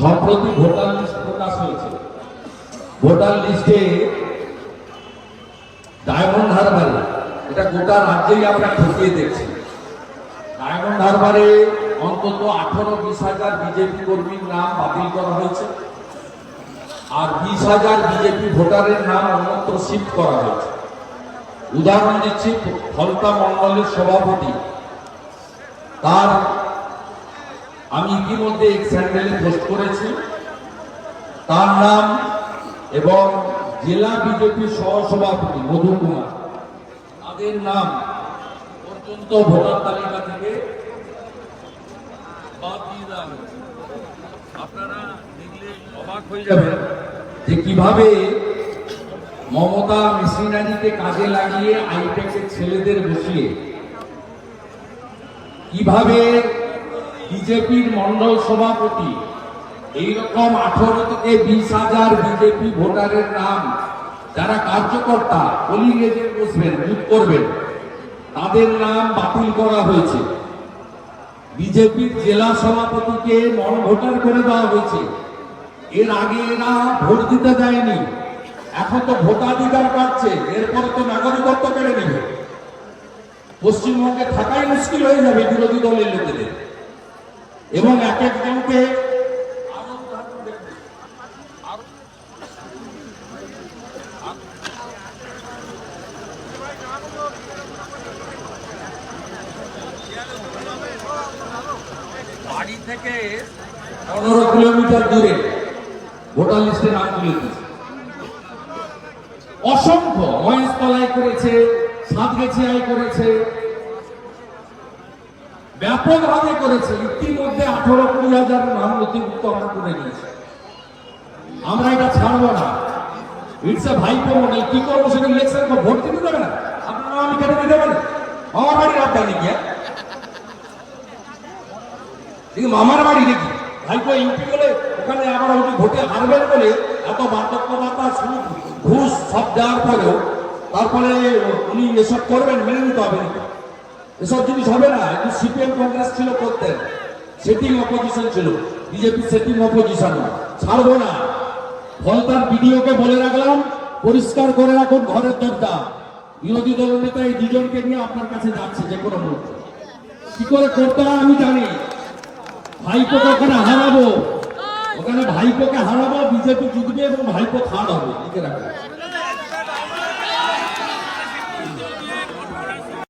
সম্প্রতি voter list প্রকাশ হয়েছে। Voter লিস্টে ডায়মন্ড হারবারে, এটা গোটা রাজ্যেই আমরা খতিয়ে দেখছি। ডায়মন্ড হারবারে অন্তত আঠারো, বিশ হাজার বিজেপি কর্মীর নাম বাতিল করা হয়েছে। আর বিশ হাজার বিজেপি ভোটারের নাম অন্যত্র শিফট করা হয়েছে। উদাহরণ দিচ্ছি, ফলতা মন্ডলের সভাপতি, তার আমি ইতিমধ্যে এক স্যান্ডেলে পোস্ট করেছি তার নাম এবং জেলা বিজেপি সহসভাপতি মধু কুমার তাদের নাম পর্যন্ত ভোটার তালিকা থেকে বাদ দিয়ে দেওয়া হয়েছে। আপনারা দেখলে অবাক হয়ে যাবেন যে কীভাবে মমতা মেশিনারিকে কাজে লাগিয়ে আইপ্যাকের ছেলেদের বসিয়ে কীভাবে বিজেপির মন্ডল সভাপতি। এইরকম আঠারো থেকে বিশ হাজার বিজেপি ভোটারের নাম যারা কার্যকর্তা পোলিং এজেন্ট বসবেন বুথ করবেন, তাদের নাম বাতিল করা হয়েছে। বিজেপির জেলা সভাপতিকে নন ভোটার করে দেওয়া হয়েছে। এর আগে এরা ভোট দিতে দেয়নি এখন তো ভোটাধিকার পাচ্ছে এরপরে তো নাগরিকত্ব কেড়ে নেবে। পশ্চিমবঙ্গে থাকাই মুশকিল হয়ে যাবে বিরোধী দলের লোকেদের। এবং এক একজনকে। বাড়ি থেকে পনেরো কিলোমিটার দূরে ভোটার লিস্টে নাম তুলে দিয়েছে অসংখ্য মহেশতলায় করেছে সাতগেছিয়ায় করেছে ব্যাপকভাবে করেছে। ইতিমধ্যে আঠারো কুড়ি হাজার নাম নথিভুক্ত আমরা করে নিয়েছি। আমরা এটা ছাড়বো না। ইটস এ ভাইপো মনে কি করব সেটা ইলেকশন ভোট দিতে দেবে না? আপনারা আমি কেটে দিতে পারেন আমার বাড়ির আপনার নাকি হ্যাঁ? দেখি মামার বাড়ি দেখি। ভাইপো ইউপি বলে ওখানে আবার উনি ভোটে হারবেন বলে এত বার্ধক্য ভাতা সুদ ঘুষ সব দেওয়ার পরেও, তারপরে উনি এসব করবেন, মেনে নিতে হবে নাকি এসব জিনিস হবে না। একটু সিপিএম কংগ্রেস ছিল করতেন সেটিং অপোজিশন ছিল। বিজেপি সেটিং অপোজিশন ছাড়বো না। ফলতার বিডিওকে বলে রাখলাম, পরিষ্কার করে রাখুন ঘরের দরজা। বিরোধী দলের নেতা এই দুজনকে নিয়ে আপনার কাছে যাচ্ছে যে কোনো মুহূর্তে। কি করে করতে হয় আমি জানি। ভাইপোকে ওখানে হারাবো। ওখানে ভাইপোকে হারাবো, বিজেপি জিতবে এবং ভাইপো খাড় হবে। লিখে রাখবেন